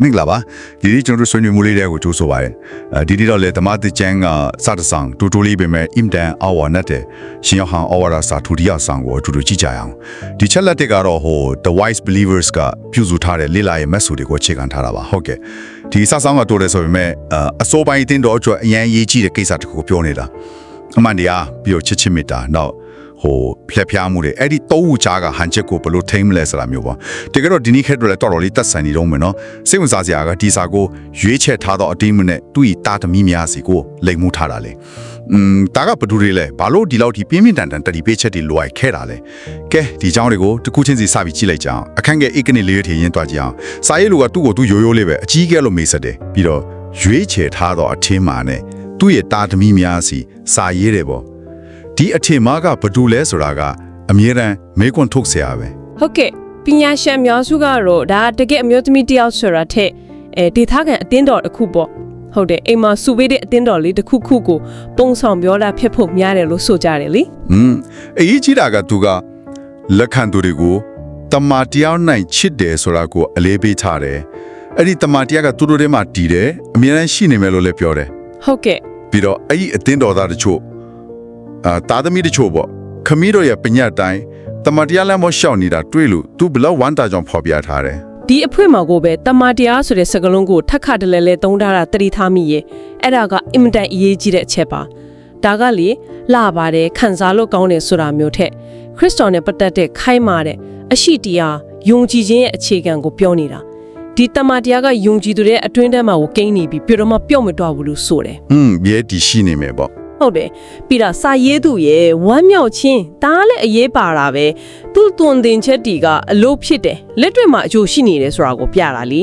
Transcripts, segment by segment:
မင်္ဂလာပါဒီနေ့ကျွန်တော်တို့ဆွေးနွေးမှုလေးတွေကိုကြိုးဆိုပါရစေအဲဒီနေ့တော့လေဓမ္မသစ်ကျမ်းကစတဲ့ဆောင်တူတူလေးပဲမဲ့အင်တန်အဝါနဲ့တဲ့ရှင်ယောဟန်အဝါရာစာထူဒီယာဆောင်ကိုအတူတူကြည့်ကြရအောင်ဒီချက်လက်တစ်ကတော့ဟို The Wise Believers ကပြုစုထားတဲ့လေ့လာရေးမက်ဆိုတွေကိုအခြေခံထားတာပါဟုတ်ကဲ့ဒီစဆောင်ကတိုးတယ်ဆိုပေမဲ့အာအစိုးပိုင်းအတင်းတော်အတွက်အရန်ရေးကြည့်တဲ့ကိစ္စတစ်ခုကိုပြောနေတာအမှန်တရားပြီးတော့ချစ်ချစ်မေတ္တာနောက် ဟိုဖျက်ဖျားမှုတွေအဲ့ဒီသုံးခုကြားကဟန်ချက်ကိုဘယ်လိုထိမလဲဆိုတာမျိုးပေါ့တကယ်တော့ဒီနေ့ခက်တော့လည်းတော်တော်လေးတက်ဆိုင်နေတော့မယ်နော်စိတ်ဝင်စားစရာကဒီစာကိုရွေးချယ်ထားတော့အတင်းမနဲ့သူ့ဤတာသမီများစီကိုလိမ်မှုထားတာလေอืมဒါကဘသူတွေလဲဘာလို့ဒီလောက်ထိပြင်းပြင်းထန်ထန်တတိပေးချက်တွေလိုရခဲ့တာလဲကဲဒီအကြောင်းတွေကိုတစ်ခုချင်းစီစပြီးကြည့်လိုက်ကြအောင်အခန့်ငယ်ဧကနစ်လေးတွေထည့်ရင်းတွားကြည့်အောင်စာရေးလူကသူ့ကိုသူရိုးရိုးလေးပဲအကြီးကဲလို့မေးဆက်တယ်ပြီးတော့ရွေးချယ်ထားတော့အထင်းမာနဲ့သူ့ရဲ့တာသမီများစီစာရေးတယ်ပေါ့ ဒီအထင်မှားကဘာတူလဲဆိုတာကအမြဲတမ်းမေးခွန်းထုတ်เสียရပဲ ဟုတ်ကဲ့ပညာရှင်များစုကတော့ဒါတကယ်အမျိုးသမီးတယောက်ဆိုတာထက်အဲဒေသခံအတင်းတော်တစ်ခုပေါ့ဟုတ်တယ်အိမ်မှာစုပေးတဲ့အတင်းတော်လေးတစ်ခုခုကိုပုံဆောင်ပြောတာဖြစ်ဖို့များတယ်လို့ဆိုကြတယ်လေ ။ဟွန်းအရေးကြီးတာကသူကလက်ခံသူတွေကိုတမာတရားနိုင်ချစ်တယ်ဆိုတာကိုအလေးပေးထားတယ်။အဲ့ဒီတမာတရားကသူတို့ထဲမှာတည်တယ်အမြဲတမ်းရှိနေမယ်လို့လည်းပြောတယ် ဟုတ်ကဲ့ ။ပြီးတော့အဲ့ဒီအတင်းတော်သားတချို့ အာတာသမီတချို့ပေါ့ခမီးတို့ရဲ့ပညာတိုင်းတမာတရားလမ်းမရှောက်နေတာတွေ့လို့သူဘယ်လောက်ဝမ်းတာကြောင့်ဖော်ပြထားတယ်ဒီအဖွင့်မှာကိုပဲတမန်တရားဆိုတဲ့စကားလုံးကိုထက်ခါတလဲလဲသုံးထားတာတတိထားမိရဲ့အဲ့ဒါကအင်မတန်အရေးကြီးတဲ့အချက်ပါဒါကလေလှပါတယ်ခံစားလို့ကောင်းတယ်ဆိုတာမျိုးထက်ခရစ်တော်နဲ့ပတ်သက်တဲ့ခိုင်းမာတဲ့အရှိတရားယုံကြည်ခြင်းရဲ့အခြေခံကိုပြောနေတာဒီတမန်တရားကယုံကြည်သူတဲ့အတွင်းထဲမှာကိုကိန်းနေပြီးပြတော့မှပြုတ်မတော့ဘူးလို့ဆိုတယ်။ဟွန်းရဲဒီရှိနေမယ်ပေါ့ ဟုတ်တယ်ပြီးတော့စာရေးသူရဲ့ဝမ်းမြောက်ခြင်းဒါကလည်းအရေးပါတာပဲသူ့သွန်သင်ချက်တီကအလို့ဖြစ်တယ်လက်တွေ့မှာအကျိုးရှိနေတယ်ဆိုတာကိုပြတာလी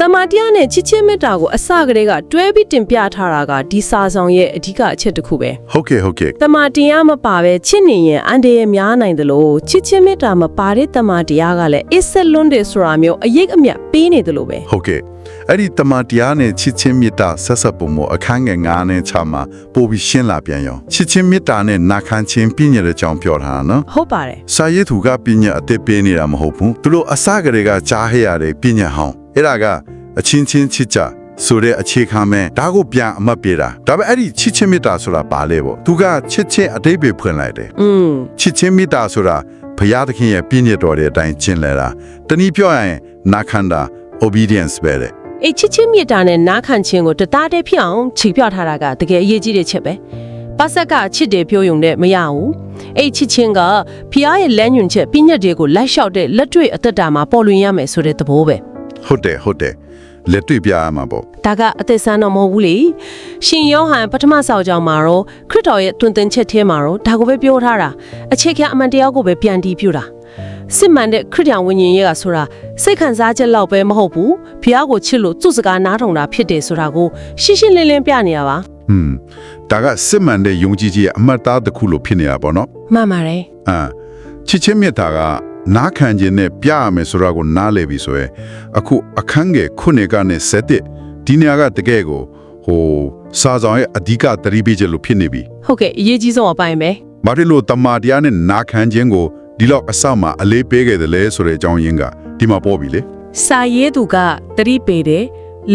တမန်တရားနဲ့ချစ်ချင်းမေတ္တာကိုအစကတည်းကတွဲပြီးတင်ပြထားတာကဒီစာဆောင်ရဲ့အဓိကအချက်တစ်ခုပဲ။ဟုတ်ကဲ့ဟုတ်ကဲ့တမန်တရားမပါပဲချစ်နေရင်အန်တရယ်များနိုင်တယ်လို့ချစ်ချင်းမေတ္တာမပါတဲ့တမန်တရားကလည်းအစ်ဆက်လွန်းတယ်ဆိုတာမျိုးအရေးအမြတ်ပေးနေတယ်လို့ပဲဟုတ်ကဲ့ အဲ့ဒီတမန်တရားနဲ့ချစ်ချင်းမေတ္တာဆက်ဆက်ပုံမအခန်းငယ်9နဲ့6မှာပို့ပြီးရှင်းလာပြန်ရောချစ်ချင်းမေတ္တာနဲ့နာခံခြင်းပြည့်ညတ်တဲ့အကြောင်းပြောထားတာနော်ဟုတ်ပါတယ်စာရေးသူကပြည့်ညတ်အသက်ပေးနေတာမဟုတ်ဘူးသူတို့အစကတည်းကကြားဟရတဲ့ပြည့်ညတ်ဟောင်းအဲ့ဒါကအချင်းချင်းချစ်ကြဆိုတဲ့အခြေခံမဲ့ဒါကိုပြန်အမှတ်ပေးတာဒါပေမဲ့အဲ့ဒီချစ်ချင်းမေတ္တာဆိုတာဘာလဲပေါ့သူကချစ်ချင်းအတိတ်ပဲဖွင့်လိုက်တယ်อืมချစ်ချင်းမေတ္တာဆိုတာဘုရားသခင်ရဲ့ပြည့်ညတ်တော်တဲ့အတိုင်းကျင့်လဲတာတနည်းပြောရရင်နာခံတာ obedience ပဲတဲ့ အေးချစ်ချင်းမြတ်တာနဲ့နားခံခြင်းကိုတသားတည်းဖြစ်အောင်ခြေပြထားတာကတကယ်အရေးကြီးတဲ့ချက်ပဲပါဆက်ကချစ်တယ်ပြောရုံနဲ့မရဘူးအဲ့ချစ်ချင်းကဖျားရဲ့လမ်းညွန်ချက်ပြည့်ညတ်တွေကိုလိုက်လျှောက်တဲ့လက်တွေ့အသက်တာမှာပေါ်လွင်ရမယ်ဆိုတဲ့သဘောပဲဟုတ်တယ်ဟုတ်တယ်လက်တွေ့ပြရမှာပေါ့ဒါကအသက်ဆန်းတော့မဟုတ်ဘူးလေရှင်ယောဟန်ပထမဆောင်ကြောင်မှာတော့ခရစ်တော်ရဲ့တွင်တင်ချက်ထဲမှာတော့ဒါကိုပဲပြောထားတာအခြေခံအမှန်တရားကိုပဲပြန်တီးပြတာ စစ်မှန်တဲ့ခရစ်ယာန်ဝိညာဉ်ရေးကဆိုတာစိတ်ခံစားချက်လောက်ပဲမဟုတ်ဘူးဖျားကိုချစ်လို့သူ့စကားနားထောင်တာဖြစ်တယ်ဆိုတာကိုရှင်းရှင်းလင်းလင်းပြနေရပါဟွန်းဒါကစစ်မှန်တဲ့ယုံကြည်ခြင်းရဲ့အမှတ်သားတစ်ခုလို့ဖြစ်နေတာပေါ့နော်မှန်ပါတယ်အာချစ်ချင်းမြတ်တာကနားခံခြင်းနဲ့ပြရမယ်ဆိုတာကိုနားလည်ပြီဆိုရင်အခုအခန်းငယ်ခုနှစ်ကနေဆက်တဲ့ဒီနေရာကတကယ်ကိုဟိုစာဆောင်ရဲ့အဓိကသတိပေးချက်လို့ဖြစ်နေပြီဟုတ်ကဲ့အရေးကြီးဆုံးအပိုင်းပဲ။ဘာဖြစ်လို့တမာတရားနဲ့နာခံခြင်းကို ဒီလောက်အစမှအလေးပေးခဲ့တယ်လဲဆိုတဲ့အကြောင်းရင်းကဒီမှာပေါ်ပြီလေစာရေးသူကတတိပေတယ်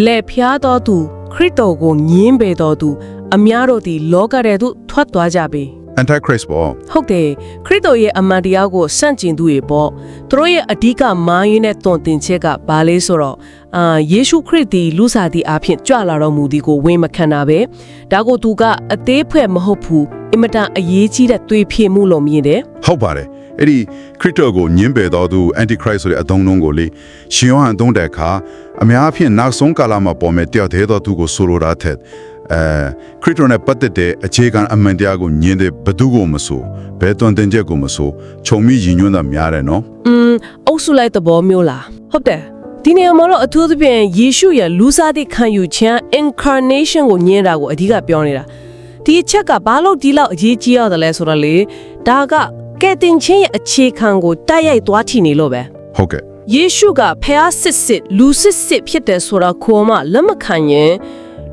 လက်ဖျားတော်သူခရစ်တော်ကိုညင်းပေတော်သူအများတို့သည်လောကထဲသို့ထွက်သွားကြပြီ။ Antichrist ပေါ့ဟုတ်တယ်ခရစ်တော်ရဲ့အမှန်တရားကိုစန့်ကျင်သူတွေပေါ့သူတို့ရဲ့အဓိကမာရင်းနဲ့တွန်တင်ချက်ကဘာလဲဆိုတော့အာယေရှုခရစ်သည်လူစားသည့်အဖြစ်ကြွလာတော်မူသည်ကိုဝေမခံတာပဲဒါကိုသူကအသေးဖွဲ့မဟုတ်ဘူးအင်မတန်အရေးကြီးတဲ့သွေးဖြည့်မှုလို့မြင်တယ်။ဟုတ်ပါတယ်။ အဲ့ဒီခရစ်တော်ကိုညှင်းပယ်တော်သူ Antichrist ဆိုတဲ့အသုံးအနှုန်းကိုလေရှင်ယောဟန်သုံးတဲ့အခါအများအပြားနောက်ဆုံးကာလမှာပေါ်မဲ့တယောက်သေးတော်သူကိုဆိုလိုတာတဲ့အဲခရစ်တော်နဲ့ပတ်သက်တဲ့အခြေခံအမှန်တရားကိုညှင်းတဲ့ဘသူကိုမဆိုဘယ်တွန်တင်ချက်ကိုမဆိုခြုံမိရည်ညွှန်းတာများတယ်နော်อืมအုပ်စုလိုက်သဘောမျိုးလားဟုတ်တယ်ဒီနေရာမှာတော့အထူးသဖြင့်ယေရှုရဲ့လူစားသည့်ခံယူခြင်း incarnation ကိုညင်းတာကိုအဓိကပြောနေတာဒီအချက်ကဘာလို့ဒီလောက်အရေးကြီးရတယ်လဲဆိုတော့လေဒါက ကဲတင်ချင်းရဲ့အခြေခံကိုတိုက်ရိုက်သွားထိနေလို့ပဲဟုတ်ကဲ့ယေရှုကဖះစစ်စစ်လူစစ်စစ်ဖြစ်တယ်ဆိုတာကိုမှလက်မခံရင်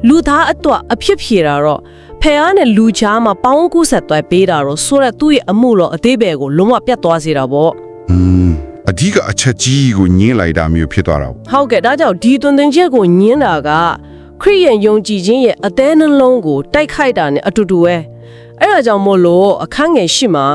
လူသားအတွက်အဖြစ်ဖြေတာတော့ဖះနဲ့လူချားမှာပေါင်းကူးဆက်သွားပေးတာတော့ဆိုတော့သူ့ရဲ့အမှုတော်အသေးပဲကိုလုံးဝပြတ်သွားစေတာပေါ့อืมအဓိကအချက်ကြီးကိုညင်းလိုက်တာမျိုးဖြစ်သွားတာပေါ့ဟုတ်ကဲ့ဒါကြောင့်ဒီသွန်သင်ချက်ကိုညင်းတာကခရိယန်ယုံကြည်ခြင်းရဲ့အသေးနှလုံးကိုတိုက်ခိုက်တာနဲ့အတူတူပဲအဲ့ဒါကြောင့်မို့လို့အခန်းငယ်ရှိမှာ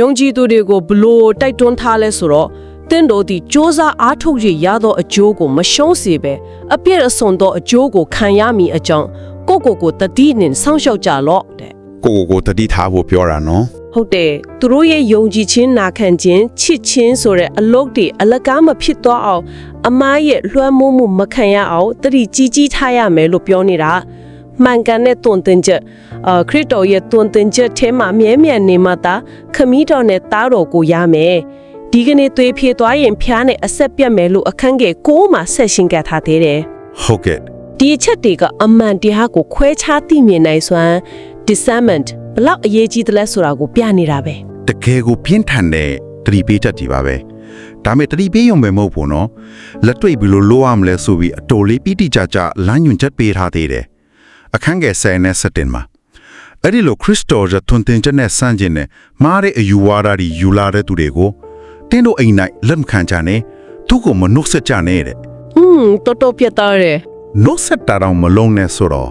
ယုံကြည်သူတွေကိုဘလို့တိုက်တွန်းထားလဲဆိုတော့တင်းတို့ဒီစ조사အားထုတ်ရရသောအကျိုးကိုမရှုံးစေပဲအပြည့်အစုံသောအကျိုးကိုခံရမည်အကြောင်းကိုကိုကိုတတိနဲ့စောင့်ရှောက်ကြလော့တဲ့ကိုကိုကိုတတိထားဖို့ပြောတာနော်ဟုတ်တယ်သူတို့ရဲ့ယုံကြည်ခြင်းနာခံခြင်းချစ်ခြင်းဆိုတဲ့အလုပ်တွေအလကားမဖြစ်သွားအောင်အမားရဲ့လွှမ်းမိုးမှုမခံရအောင်တတိကြီးကြီးထားရမယ်လို့ပြောနေတာမှန်ကန်တဲ့တွန်တင်ချက် အာခရစ်တော်ရဲ့တွန်တင်ချက်ထဲမှာမြဲမြံနေမှသာခမည်းတော်နဲ့တားတော်ကိုရမယ်ဒီကနေ့သွေးဖြေသွားရင်ဖျားနဲ့အဆက်ပြတ်မယ်လို့အခန်းငယ်ကိုးမှာဆက်ရှင်းပြထားသေးတယ်ဟုတ်ကဲ့ဒီအချက်တွေကအမှန်တရားကိုခွဲခြားသိမြင်နိုင်စွမ်း discernment ဘလောက်အရေးကြီးသလဲဆိုတာကိုပြနေတာပဲတကယ်ကိုပြင်းထန်တဲ့တတိပေးတတ်ဒီပါပဲဒါမဲ့တတိပေးရုံပဲမဟုတ်ဘူးနော်လက်တွေ့ဘယ်လိုလိုရမလဲဆိုပြီးအတော်လေးပိတိကြကြလမ်းညွှန်ချက်ပေးထားသေးတယ်အခန်းငယ်10နဲ့17မှာ အဲ့ဒီလိုခရစ်တော်ရဲ့ထွန်တင်ချက်နဲ့ဆန့်ကျင်တဲ့မားတဲ့အယူဝါဒတွေယူလာတဲ့သူတွေကိုတင်းတို့အိမ်၌လက်မခံကြနဲ့သူ့ကိုမနှုတ်ဆက်ကြနဲ့တဲ့ဟွန်းတော်တော်ပြတ်သားတယ်နှုတ်ဆက်တာတော့မလုံးနဲ့ဆိုတော့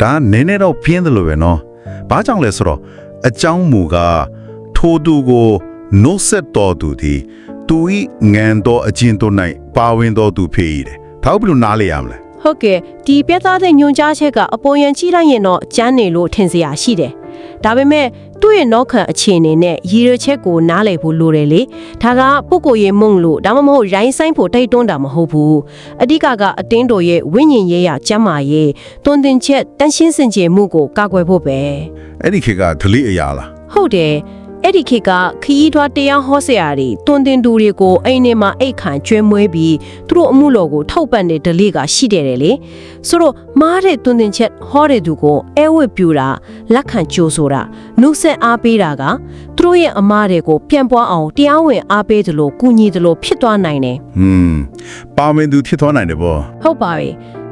ဒါနည်းနည်းတော့ပြင်းတယ်လို့ပဲနော်။ဘာကြောင့်လဲဆိုတော့အကြောင်းမူကားထိုသူကိုနှုတ်ဆက်တော်သူသည်သူဤငန်တော်အကျဉ်တို့၌ပါဝင်တော်သူဖြစ်၏တဲ့။ဒါဘယ်လိုနားလေရမလဲ ဟုတ်ကဲ့ဒီပြတ်သားတဲ့ညွန်ကြားချက်ကအပေါ်ယံကြည့်လိုက်ရင်တော့ကျန်းနေလို့ထင်စရာရှိတယ်ဒါပေမဲ့သူ့ရဲ့နောက်ခံအခြေအနေနဲ့ရည်ရွယ်ချက်ကိုနားလည်ဖို့လိုတယ်လေဒါကပုဂ္ဂိုလ်ရေးမုံလို့ဒါမှမဟုတ်ရိုင်းဆိုင်ဖို့တိုက်တွန်းတာမဟုတ်ဘူးအဓိကကအတင်းတော်ရဲ့ဝိညာဉ်ရေးရကျမ်းမာရေးတွင်တင်ချက်တန်ရှင်းစင်ကြယ်မှုကိုကာကွယ်ဖို့ပဲ။အဲ့ဒီခေတ်ကဒလိအရာလားဟုတ်တယ် အဲ့ဒီခေတ်ကခရီးထွားတရားဟောဆရာတွေတွင်တင်သူတွေကိုအိမ်ထဲမှာအိတ်ခံကျွဲမွေးပြီးသူတို့အမှုတော်ကိုထောက်ပံ့တဲ့ဒလိကရှိတယ်လေဆိုတော့မားတဲ့တွင်တင်ချက်ဟောတဲ့သူကိုအဲဝတ်ပြူတာလက်ခံကြိုးဆိုတာနှုတ်ဆက်အားပေးတာကသူတို့ရဲ့အမားတွေကိုပြန်ပွားအောင်တရားဝင်အားပေးတယ်လို့ကူညီတယ်လို့ဖြစ်သွားနိုင်တယ်။ဟွန်းပါဝင်သူဖြစ်သွားနိုင်တယ်ပေါ့ဟုတ်ပါပြီ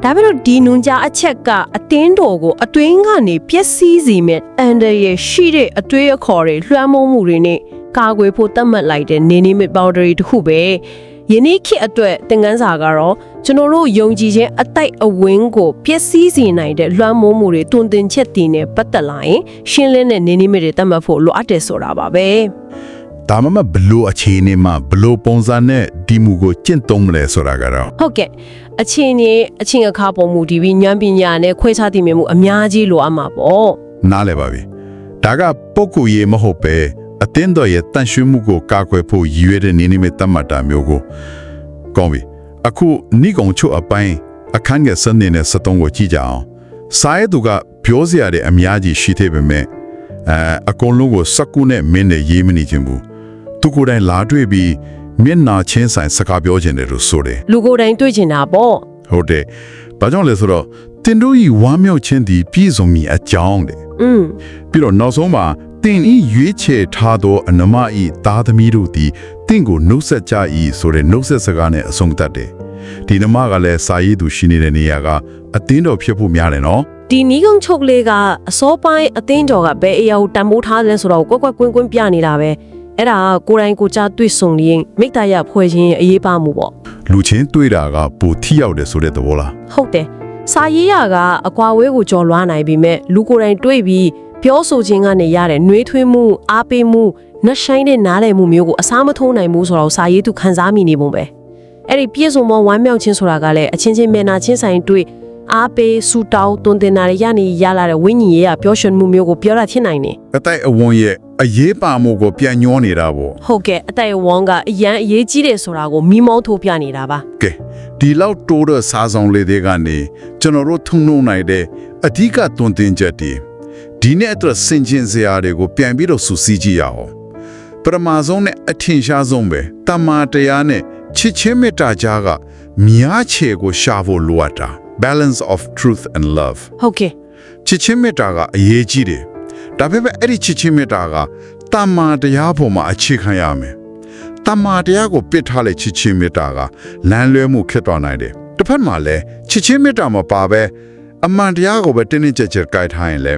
ဒါပေမဲ့ဒီနွန်ကြအချက်ကအတင်းတော်ကိုအတွင်းကနေပျက်စီးစေမဲ့အန်ဒရရဲ့ရှိတဲ့အတွေးအခေါ်တွေလွှမ်းမိုးမှုတွေနဲ့ကာကွယ်ဖို့တတ်မှတ်လိုက်တဲ့နေနေမစ် boundary တစ်ခုပဲယနေ့ခေတ်အတွက်သင်ခန်းစာကတော့ကျွန်တော်တို့ယုံကြည်ခြင်းအတိုက်အဝင်းကိုပျက်စီးစေနိုင်တဲ့လွှမ်းမိုးမှုတွေတွင်တင်ချက်တည်နေပတ်သက်လာရင်ရှင်းလင်းတဲ့နေနေမစ်တွေတတ်မှတ်ဖို့လိုအပ်တယ်ဆိုတာပါပဲ။ ဒါမှမဘလို့အခြေအနေမှာဘလို့ပုံစံနဲ့ဒီမူကိုကျင့်သုံးမလဲဆိုတာကတော့ဟုတ်ကဲ့အချင်းကြီးအချင်းအခါပုံမူဒီပြီးဉာဏ်ပညာနဲ့ခွဲခြားသိမြင်မှုအများကြီးလိုအပ်မှာပေါ့နားလည်ပါပြီ။ဒါကပုဂ္ဂိုလ်ရေးမဟုတ်ပဲအသင်းတော်ရဲ့တန်ရှင်းမှုကိုကာကွယ်ဖို့ရည်ရွယ်တဲ့နေနေမဲ့တတ်မှတ်တာမျိုးကိုကောင်းပြီ။အခုနိဂုံချုပ်အပိုင်းအခန်းငယ်စနေနဲ့စတုံးကိုကြည့်ကြအောင်။စာရဲသူကပြောစရာတွေအများကြီးရှိသေးပေမဲ့အဲအကုန်လုံးကိုစက္ကူနဲ့မင်းနဲ့ရေးမနေခြင်းဘူး။ သူကိုယ်တိုင်လာတွေ့ပြီးမျက်နာချင်းဆိုင်စကားပြောခြင်းတယ်လို့ဆိုတယ်လူကိုယ်တိုင်တွေ့ကျင်တာပေါ့ဟုတ်တယ်။ဘာကြောင့်လဲဆိုတော့တင်တို့ဤဝမ်းမြောက်ခြင်းဒီပြည့်စုံမည်အကြောင်းတဲ့อืมပြီးတော့နောက်ဆုံးမှာတင်ဤရွေးချယ်ထားသောအနမဤသားသမီးတို့သည်တင့်ကိုနှုတ်ဆက်ကြ၏ဆိုတဲ့နှုတ်ဆက်စကားနဲ့အဆုံးသတ်တယ်။ဒီနမကလည်းစာရေးသူရှိနေတဲ့နေရာကအသင်းတော်ဖြစ်ဖို့များတယ်နော်ဒီနီးကုန်းချုပ်လေးကအစောပိုင်းအသင်းတော်ကဘယ်အရာကိုတန်ဖိုးထားလဲဆိုတော့ကွက်ကွက်ကွင်းကွင်းပြနေတာပဲ အဲ့ဒါကကိုယ်တိုင်ကိုယ်ကြားတွေ့ဆုံရင်မိတ္တရဖွဲ့ခြင်းရဲ့အရေးပါမှုပေါ့။လူချင်းတွေ့တာကပိုထိရောက်တယ်ဆိုတဲ့သဘောလားဟုတ်တယ်စာရေးရကအကွာဝဲကိုကြော်လွှားနိုင်ပြီမဲ့လူကိုယ်တိုင်တွေ့ပြီးပြောဆိုခြင်းကနေရတဲ့နှွေးထွေးမှုအားပေးမှုနှဆိုင်တဲ့နားလည်မှုမျိုးကိုအစားမထိုးနိုင်ဘူးဆိုတော့စာရေးသူခန်းစားမိနေပုံပဲအဲ့ဒီပြည့်စုံမဝမ်းမြောက်ခြင်းဆိုတာကလည်းအချင်းချင်းမျက်နှာချင်းဆိုင်တွေ့အားပေးဆူတောင်းတွင်တင်နာရရနေရလာတဲ့ဝိညာဉ်ရေးရပျော်ရွှင်မှုမျိုးကိုပြောတာဖြစ်နိုင်တယ်။အတိုက်အဝန်းရဲ့ အရေးပါမှုကိုပြန်ညှောနေတာပေါ့ဟုတ်ကဲ့အတိုင်ဝေါကအရန်အရေးကြီးတယ်ဆိုတာကိုမိမောထိုးပြနေတာပါ။ကဲဒီလောက်တိုးတဲ့စားဆောင်လေးတွေကနေကျွန်တော်တို့ထုံနှုံနိုင်တဲ့အဓိကတွင်တင်ချက်တွေဒီနေ့အတွက်စင်ကျင်စရာတွေကိုပြန်ပြီးတော့စူးစီးကြည့်ရအောင်။ပရမဆုံးနဲ့အထင်ရှားဆုံးပဲတမန်တရားနဲ့ချစ်ချင်းမေတ္တာကြားကမြားချေကိုရှာဖို့လိုအပ်တာ balance of truth and love ဟုတ်ကဲ့ချစ်ချင်းမေတ္တာကအရေးကြီးတယ် ဒါပေမဲ့အဲ့ဒီချစ်ချင်းမေတ္တာကတမန်တရားပေါ်မှာအခြေခံရမယ်တမန်တရားကိုပစ်ထားတဲ့ချစ်ချင်းမေတ္တာကလမ်းလွဲမှုခက်တော်နိုင်တယ်တစ်ဖက်မှာလည်းချစ်ချင်းမေတ္တာမပါပဲ အမှန်တရားကိုပဲတင်းတင်းကြပ်ကြပ်ကြိုက်ထားရင်လေ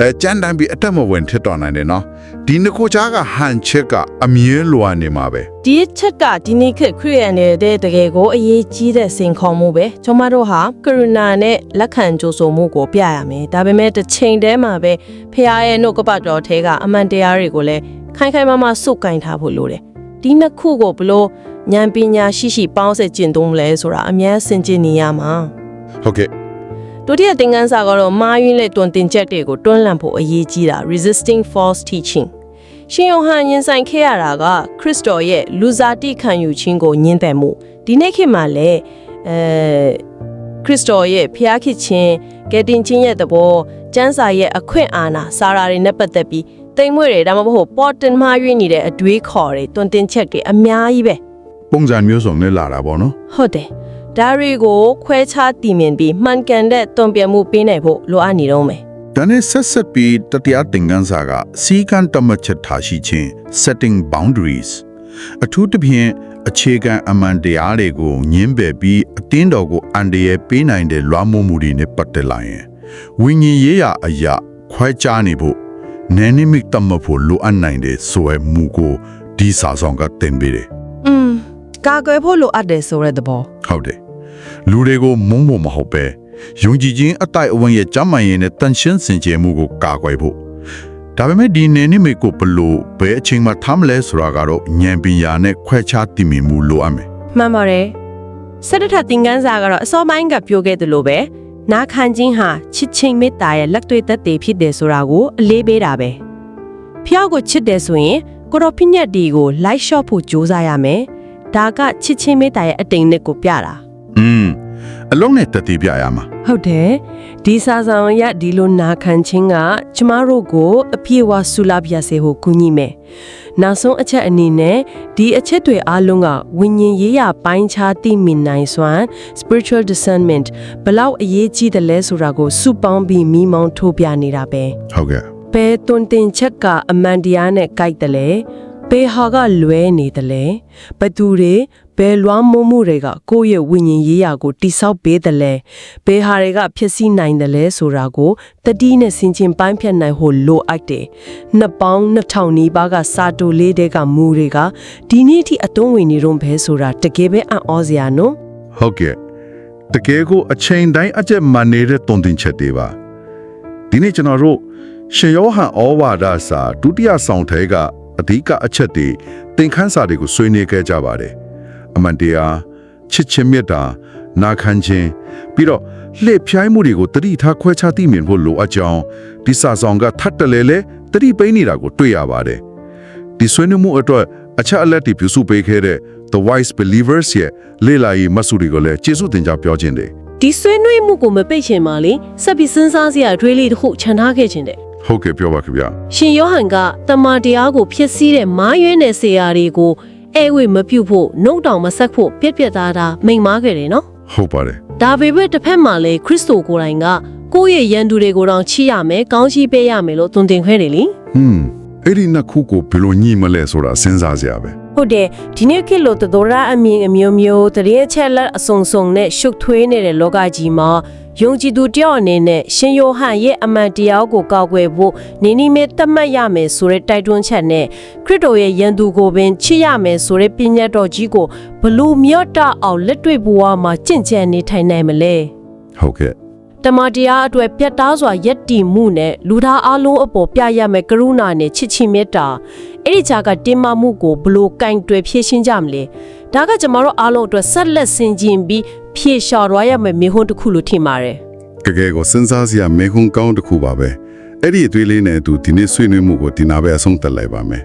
အဲကြမ်းတမ်းပြီးအတက်မဝင်ဖြစ်တော်နိုင်တယ်နော်ဒီနှစ်ခုချားကဟန်ချက်ကအမြဲလွာနေမှာပဲဒီအချက်ကဒီနေ့ခေတ်ခရီးယန်တွေတဲ့တကယ်ကိုအရေးကြီးတဲ့စင်ခေါ်မှုပဲကျွန်မတို့ဟာကရုဏာနဲ့လက်ခံကြိုးဆိုမှုကိုပြရမယ်ဒါပေမဲ့တစ်ချိန်တည်းမှာပဲဖခင်ရဲ့နှုတ်ကပတ်တော်ထဲကအမှန်တရားတွေကိုလည်းခိုင်ခိုင်မာမာစုကင်ထားဖို့လိုတယ်ဒီနှစ်ခုကိုဘလို့ဉာဏ်ပညာရှိရှိပေါင်းစပ်ကျင့်သုံးလဲဆိုတာအများစင်ကြင်နေရမှာဟုတ်ကဲ့ ဒုတိယသင်ခန်းစာကတော့မာယွင်းလက်တွန်တင်ချက်တွေကိုတွန်းလှန်ဖို့အရေးကြီးတာ resisting false teaching ရှင်ယောဟန်ရင်ဆိုင်ခဲ့ရတာကခရစ်တော်ရဲ့လူစားတိခံယူခြင်းကိုညှင်းတယ်မှုဒီနေ့ခေတ်မှာလည်းအဲခရစ်တော်ရဲ့ဖျားခစ်ခြင်းကယ်တင်ခြင်းရဲ့သဘောကျမ်းစာရဲ့အခွင့်အာဏာစာရာတွေနဲ့ပတ်သက်ပြီးတိမ်မွေ့တွေဒါမှမဟုတ်ပေါ်တင်မှားရွေးနေတဲ့အတွေးခေါ်တွေတွန်တင်ချက်တွေအများကြီးပဲပုံစံမျိုးစုံနဲ့လာတာပေါ့နော်ဟုတ်တယ် ဒါတွေကိုခွဲခြားတည်မြင်ပြီးမှန်ကန်တဲ့တုံ့ပြန်မှုပေးနိုင်ဖို့လိုအပ်နေတော့မယ်ဒါနဲ့ဆက်ဆက်ပြီးတတရားတင်ကန်းစာကစီကံတမတ်ချက်ထားရှိခြင်း setting boundaries အထူးသဖြင့်အခြေခံအမှန်တရားတွေကိုညှင်းပယ်ပြီးအတင်းတော်ကိုအန်တရာယ်ပေးနိုင်တဲ့လွှမ်းမိုးမှုတွေနဲ့ပတ်သက်လာရင်ဝိညာဉ်ရေးရာအရာခွဲခြားနေဖို့နယ်နိမိတ်တတ်မှတ်ဖို့လိုအပ်နိုင်တဲ့ဆိုရမှုကိုဒီစာဆောင်ကတင်ပေးတယ်อืมကာကွယ်ဖို့လိုအပ်တယ်ဆိုတဲ့သဘောဟုတ်တယ် လူတွေကိုမုန်းဖို့မဟုတ်ပဲယုံကြည်ခြင်းအတိုက်အဝန်းရဲ့ကြမ်းမှန်ရင်နဲ့တန်ရှင်းစင်ကြယ်မှုကိုကာကွယ်ဖို့ဒါပေမဲ့ဒီနေနိမိတ်ကိုဘလို့ဘယ်အချိန်မှထားမလဲဆိုတာကတော့ဉာဏ်ပညာနဲ့ခွဲခြားသိမြင်မှုလိုအပ်မယ်မှန်ပါတယ်စက်တထသင်ခန်းစာကတော့အစောပိုင်းကပြောခဲ့သလိုပဲနာခံခြင်းဟာချစ်ချင်းမေတ္တာရဲ့လက်တွေ့သက်သေဖြစ်တယ်ဆိုတာကိုအလေးပေးတာပဲဖျောက်ကိုချစ်တယ်ဆိုရင်ကိုတော်ဖိညက်ဒီကိုလိုက်လျှော့ဖို့ကြိုးစားရမယ်ဒါကချစ်ချင်းမေတ္တာရဲ့အတိမ်နဲ့ကိုပြတာ อืมအလုံးနဲ့တတိပြရမှာဟုတ်တယ်ဒီစာဆောင်ရဒီလိုနာခံခြင်းကကျမတို့ကို အပြည့်အဝဆူလာပြစေဖို့ကူညီမယ်နောက်ဆုံးအချက်အနေနဲ့ဒီအချက်တွေအားလုံးကဝိညာဉ်ရေးရာပိုင်းခြားသိမြင်နိုင်စွမ်း spiritual discernment ဘလောက်အရေးကြီးတယ်လဲဆိုတာကိုစုပေါင်းပြီးမိမောင်းထိုးပြနေတာပဲဟုတ်ကဲ့ဘယ်တွင်တင်ချက်ကအမှန်တရားနဲ့ကြိုက်တယ်လဲဘယ်ဟာကလွဲနေတယ်လဲဘသူတွေ ဘယ်လွှမ်းမိုးမှုတွေကကိုယ့်ရဲ့ဝိညာဉ်ရေးရာကိုတိဆောက်ပေးတယ်လဲဘယ်ဟာတွေကဖြစ်စီနိုင်တယ်လဲဆိုတာကိုတတိနဲ့စင်ကျင်ပိုင်းဖြတ်နိုင်ဖို့လိုအပ်တယ်နှစ်ပေါင်း2000နီးပါးကစာတိုလေးတွေကမူတွေကဒီနေ့အထိအသွင်ဝင်နေတော့ဘဲဆိုတာတကယ်ပဲအံ့ဩစရာနော်ဟုတ်ကဲ့တကယ်ကိုအချိန်တိုင်းအကျက်မှန်နေတဲ့တုံတင်ချက်တွေပါဒီနေ့ကျွန်တော်တို့ရှင်ယောဟန်ဩဝါဒစာဒုတိယဆောင်ထဲကအဓိကအချက်တွေသင်ခန်းစာတွေကိုဆွေးနွေးခဲ့ကြပါတယ် အမှန်တရားချစ်ချင်းမေတ္တာနာခံခြင်းပြီးတော့လှည့်ဖြိုင်းမှုတွေကိုတတိထားခွဲခြားသိမြင်ဖို့လိုအပ်ကြောင်းဒီစာဆောင်ကထပ်တလဲလဲတတိပိန်းနေတာကိုတွေ့ရပါတယ်ဒီဆွေးနွေးမှုအတွက်အချက်အလက်တွေပြုစုပေးခဲ့တဲ့ The Wise Believers ရဲ့လေ့လာရေးမဆုတွေကိုလည်းကျေးဇူးတင်ကြောင်းပြောခြင်းတယ်ဒီဆွေးနွေးမှုကိုမပိတ်ချင်ပါလေဆက်ပြီးစဉ်းစားစရာအတွေးလေးတစ်ခုခြံထားခဲ့ခြင်းတဲ့ဟုတ်ကဲ့ပြောပါခင်ဗျာရှင်ယောဟန်ကတမန်တရားကိုဖျက်ဆီးတဲ့မာယွင်းတဲ့ဆရာတွေကို အဲဝေမပြုတ်ဖို့နှုတ်တောင်မဆက်ဖို့ပြက်ပြက်သားသားမိန်မာခဲ့တယ်နော်ဟုတ်ပါတယ်ဒါပေမဲ့တစ်ဖက်မှာလေခရစ်တိုကိုယ်တိုင်ကကိုယ့်ရဲ့ရန်သူတွေကိုတောင်ချီရမယ်ကောင်းချီးပေးရမယ်လို့သွန်သင်ခွဲတယ်လीဟွန်းအဲ့ဒီနှစ်ခုကိုဘယ်လိုညှိမလဲဆိုတာစဉ်းစားစရာပဲဟုတ်တယ်ဒီနေ့ခေတ်လို့သတော်ရအမြင်အမျိုးမျိုးတရေချက်လက်အစုံစုံနဲ့ရှုပ်ထွေးနေတဲ့လောကကြီးမှာ ယုံကြည်သူတယောက်အနေနဲ့ရှင်ယောဟန်ရဲ့အမှန်တရားကိုကောက်ွယ်ဖို့နေနိမေတတ်မှတ်ရမယ်ဆိုတဲ့တိုက်တွန်းချက်နဲ့ခရစ်တော်ရဲ့ယံသူကိုပင်ချစ်ရမယ်ဆိုတဲ့ပညာတော်ကြီးကိုဘလို့မြော့တအောင်လက်တွေ့ဘဝမှာကြင့်ကြံနေထိုင်နိုင်မလဲဟုတ်ကဲ့တမန်တရားအတွက်ပြတ်သားစွာယက်တီမှုနဲ့လူသားအလုံးအပေါ်ပြရမယ်ကရုဏာနဲ့ချစ်ချင်းမေတ္တာအဲ့ဒီကြားကတင်မာမှုကိုဘလို့ကင်တွယ်ဖြည့်ရှင်းကြမလဲဒါကကျမတို့အားလုံးအတွက်ဆက်လက်ဆင်ခြင်ပြီး ဖြည့်လျှော်ရရမယ်မြေဟွန်းတစ်ခုလို့ထင်ပါတယ်တကယ်ကိုစဉ်းစားစရာမေခွန်းကောင်းတစ်ခုပါပဲအဲ့ဒီအသွေးလေးနဲ့အတူဒီနေ့ဆွေးနွေးမှုကိုဒီနာပဲအဆုံးသတ်လိုက်ပါမယ်